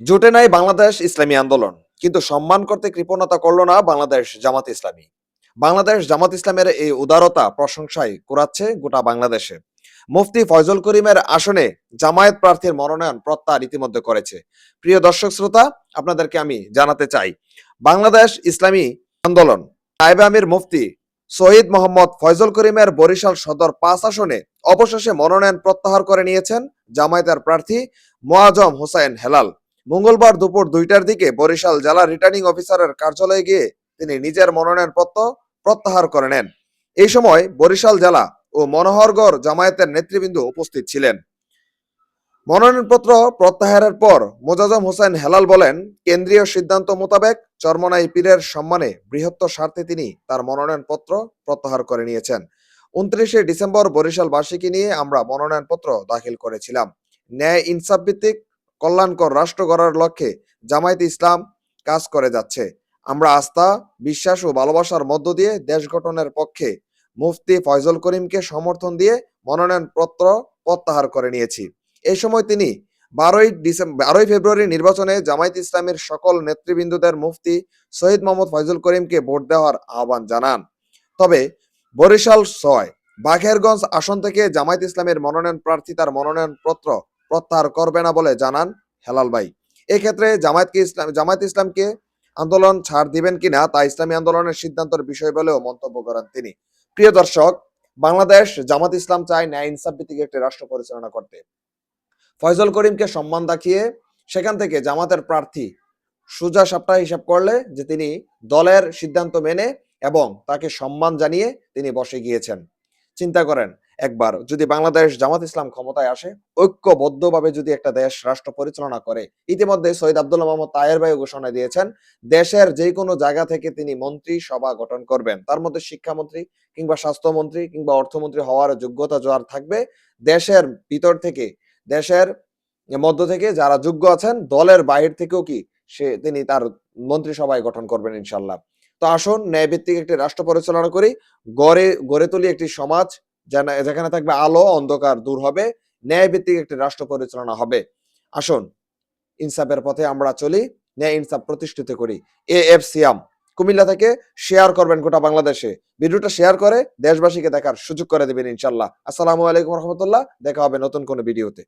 জোটে নাই বাংলাদেশ ইসলামী আন্দোলন। কিন্তু সম্মান করতে কৃপণতা করল না বাংলাদেশ জামাত ইসলামী। বাংলাদেশ জামাত ইসলামের এই উদারতা প্রশংসায় কুড়াচ্ছে গোটা বাংলাদেশে। মুফতি ফয়জল করিমের আসনে জামায়াত প্রার্থীর মনোনয়ন প্রত্যাহার ইতিমধ্যে করেছে। প্রিয় দর্শক শ্রোতা, আপনাদেরকে আমি জানাতে চাই, বাংলাদেশ ইসলামী আন্দোলন, নায়েবে আমির মুফতি শহীদ মোহাম্মদ ফয়জল করিমের বরিশাল সদর পাঁচ আসনে অবশেষে মনোনয়ন প্রত্যাহার করে নিয়েছেন জামায়াতের প্রার্থী মোয়াজম হোসাইন হেলাল। মঙ্গলবার দুপুর দুইটার দিকে বরিশাল জেলা রিটার্নিং অফিসারের কার্যালয়ে গিয়ে তিনি নিজের মনোনয়ন পত্র প্রত্যাহার করে নেন। এই সময় বরিশাল জেলা ও মনোহরগড় জামায়াতের নেতৃবৃন্দ উপস্থিত ছিলেন। মনোনয়নপত্র প্রত্যাহারের পর মোজাজম হোসেন হেলাল বলেন, কেন্দ্রীয় সিদ্ধান্ত মোতাবেক চরমনাই পীরের সম্মানে বৃহত্তর স্বার্থে তিনি তার মনোনয়নপত্র প্রত্যাহার করে নিয়েছেন। উনত্রিশে ডিসেম্বর বরিশাল বার্ষিকী নিয়ে আমরা মনোনয়নপত্র দাখিল করেছিলাম। ন্যায় ইনসাফ ভিত্তিক কল্যাণকর রাষ্ট্র গড়ার লক্ষ্যে জামায়াত ইসলাম কাজ করে যাচ্ছে। আমরা আস্থা, বিশ্বাস ও ভালোবাসার মধ্য দিয়ে দেশ গঠনের পক্ষে মুফতি ফয়জল করিমকে সমর্থন দিয়ে মনোনয়ন পত্র প্রত্যাহার করে নিয়েছি। এই সময় তিনি বারোই ডিসেম্বর বারোই ফেব্রুয়ারি নির্বাচনে জামায়াত ইসলামের সকল নেতৃবৃন্দদের মুফতি শহীদ মোহাম্মদ ফয়জুল করিমকে ভোট দেওয়ার আহ্বান জানান। তবে বরিশাল ছয়, বাঘেরগঞ্জ আসন থেকে জামায়াত ইসলামের মনোনয়ন প্রার্থী তার মনোনয়নপত্র প্রত্যাহার করবে না বলে জানান হেলাল ভাই। এক্ষেত্রে জামায়াতকে ইসলাম জামায়াত ইসলামকে আন্দোলন ছাড় দিবেন কিনা তা ইসলামী আন্দোলনের সিদ্ধান্তের বিষয় বলেও মন্তব্য করেন তিনি। প্রিয় দর্শক, বাংলাদেশ জামাত ইসলাম চায় ন্যায় ইনসাফ ভিত্তিক একটি রাষ্ট্র পরিচালনা করতে। ফয়জল করিমকে সম্মান দেখিয়ে সেখান থেকে জামাতের প্রার্থী সুজা সাপ্তাহ হিসাব করলে যে তিনি দলের সিদ্ধান্ত মেনে এবং তাকে সম্মান জানিয়ে তিনি বসে গিয়েছেন। চিন্তা করেন একবার যদি বাংলাদেশ জামাত ইসলাম ক্ষমতায় আসে, ঐক্যবদ্ধভাবে যদি একটা দেশ রাষ্ট্র পরিচালনা করে, ইতিমধ্যে সৈয়দ আব্দুল্লাহ মোহাম্মদ তায়ের ভাই ঘোষণা দিয়েছেন, দেশের যে কোনো জায়গা থেকে তিনি মন্ত্রী সভা গঠন করবেন। তার মধ্যে শিক্ষামন্ত্রী কিংবা স্বাস্থ্যমন্ত্রী কিংবা অর্থমন্ত্রী হওয়ার যোগ্যতা জোয়ার থাকবে। দেশের ভিতর থেকে, দেশের মধ্য থেকে যারা যোগ্য আছেন, দলের বাহির থেকেও কি সে তিনি তার মন্ত্রিসভায় গঠন করবেন ইনশাল্লাহ তো আসুন ন্যায়ভিত্তিক একটি রাষ্ট্র পরিচালনা করি, গড়ে গড়ে তুলি একটি সমাজ যেখানে থাকবে আলো, অন্ধকার দূর হবে, ন্যায়ভিত্তিক একটি রাষ্ট্র পরিচালনা হবে। আসুন, ইনসাফের পথে আমরা চলি, ন্যায় ইনসাফ প্রতিষ্ঠিত করি। এ এফ সিয়াম, কুমিল্লা থেকে শেয়ার করবেন গোটা বাংলাদেশে। ভিডিওটা শেয়ার করে দেশবাসীকে দেখার সুযোগ করে দেবেন ইনশাল্লাহ। আসসালামু আলাইকুম রহমতুল্লাহ, দেখা হবে নতুন কোনো ভিডিওতে।